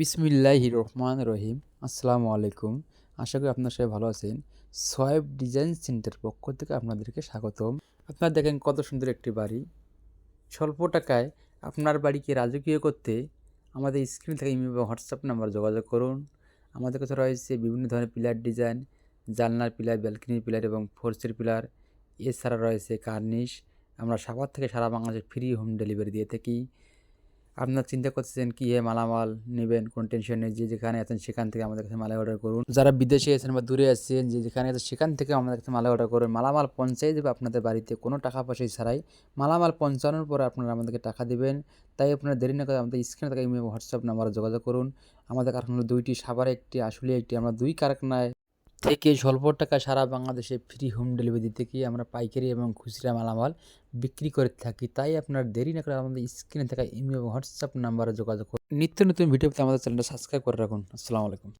বিসমিল্লাহি রহমান রহিম। আসসালামু আলাইকুম। আশা করি আপনার সবাই ভালো আছেন। সোয়েব ডিজাইন সেন্টার পক্ষ থেকে আপনাদেরকে স্বাগতম। আপনারা দেখেন কত সুন্দর একটি বাড়ি। স্বল্প টাকায় আপনার বাড়িকে রাজকীয় করতে আমাদের স্ক্রিন থেকে ইমেল বা হোয়াটসঅ্যাপ নাম্বার যোগাযোগ করুন। আমাদের কাছে রয়েছে বিভিন্ন ধরনের পিলার ডিজাইন, জানলার পিলার, ব্যালকনির পিলার এবং ফোর্সের পিলার। এছাড়া রয়েছে কার্নিশ। আমরা সাগর থেকে সারা বাংলাদেশে ফ্রি হোম ডেলিভারি দিয়ে থাকি। আপনার চিন্তা করতেছেন কী হে মালামাল নেবেন, কোন টেনশন নেই, যে যেখানে আছেন সেখান থেকে আমাদের কাছে মালা অর্ডার করুন। যারা বিদেশে আছেন বা দূরে আছেন, যে যেখানে আছেন সেখান থেকে আমাদের কাছে মালা অর্ডার করুন। মালামাল পৌঁছাই দেবে আপনাদের বাড়িতে, কোনো টাকা পয়সা ছাড়াই। মালামাল পৌঁছানোর পরে আপনারা আমাদেরকে টাকা দেবেন। তাই আপনারা দেরি না করে আমাদের স্ক্রিনে থাকা ইমেল হোয়াটসঅ্যাপ নাম্বারে যোগাযোগ করুন। আমাদের কারখানা দুইটি সাভারে একটি আসলে একটি আমরা দুই কারখানায় থেকে স্বল্প টাকা সারা বাংলাদেশে ফ্রি হোম ডেলিভারি গিয়ে আমরা পাইকারি এবং খুচরা মালামাল বিক্রি করে থাকি। তাই আপনার দেরি না করে আমাদের স্ক্রিনে থাকা ইমেল এবং হোয়াটসঅ্যাপ নাম্বারে যোগাযোগ করুন। নিত্য নতুন ভিডিও পেতে আমাদের চ্যানেলটা সাবস্ক্রাইব করে রাখুন। আসসালামু আলাইকুম।